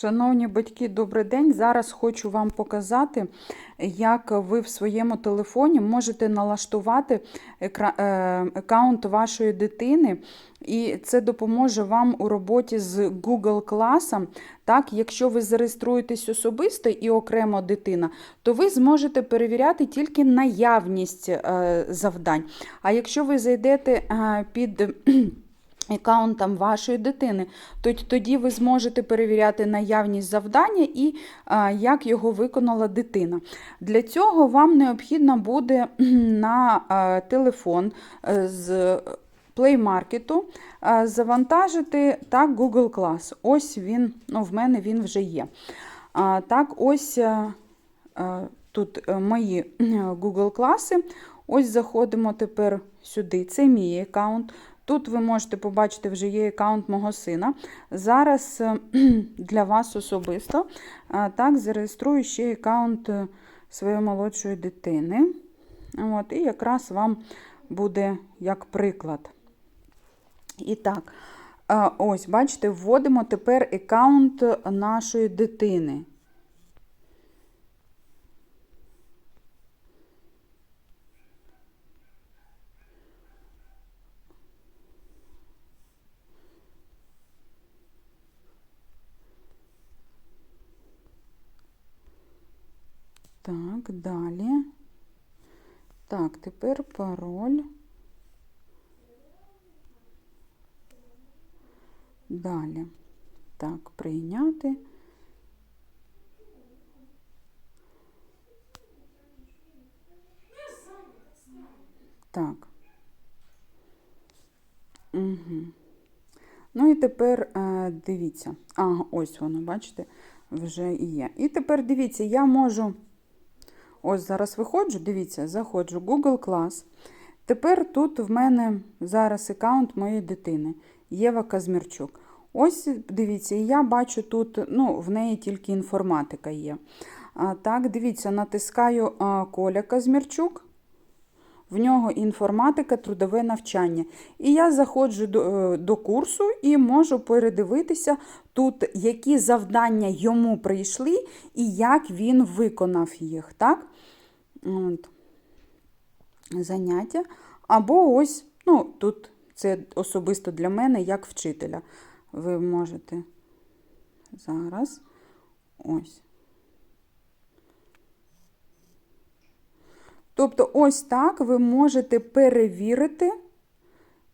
Шановні батьки, добрий день. Зараз хочу вам показати, як ви в своєму телефоні можете налаштувати е, аккаунт вашої дитини, і це допоможе вам у роботі з Google класом. Так, якщо ви зареєструєтесь особисто і окремо дитина, то ви зможете перевіряти тільки наявність е, завдань. А якщо ви зайдете е, під аккаунтом вашої дитини, то тоді ви зможете перевіряти наявність завдання і як його виконала дитина. Для цього вам необхідно буде на телефон е, з Play Market завантажити так, Google Class. Ось він, ну, в мене він вже є. Так, ось а, а, тут е, мої Google класи. Ось заходимо тепер сюди. Це мій аккаунт. Тут ви можете побачити, вже є аккаунт мого сина. Зараз е, для вас особисто так, зареєструю ще аккаунт е, своєї молодшої дитини. От, і якраз вам буде як приклад. І так, ось, бачите, вводимо тепер аккаунт нашої дитини. Так, далі. Так, тепер пароль. Далі. Так, прийняти. Так. Угу. Ну і тепер е, дивіться. Ага, ось воно, бачите, вже і є. І тепер дивіться, я можу. Ось зараз виходжу, дивіться, заходжу Google Class. Тепер тут в мене зараз аккаунт моєї дитини Єва Казмірчук. Ось дивіться, я бачу тут, ну, в неї тільки інформатика є. А, так, дивіться, натискаю Коля Казмірчук. В нього інформатика, трудове навчання. І я заходжу до, е, до курсу і можу передивитися тут, які завдання йому прийшли і як він виконав їх. Так? От. Заняття. Або ось, ну, тут це особисто для мене, як вчителя. Ви можете зараз ось. Тобто, ось так ви можете перевірити,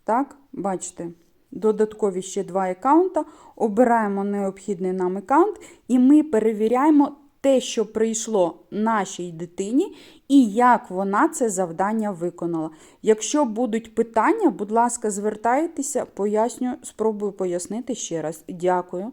так, бачите, додаткові ще два аккаунта, обираємо необхідний нам аккаунт, і ми перевіряємо те, що прийшло нашій дитині, і як вона це завдання виконала. Якщо будуть питання, будь ласка, звертайтеся, поясню, спробую пояснити ще раз. Дякую.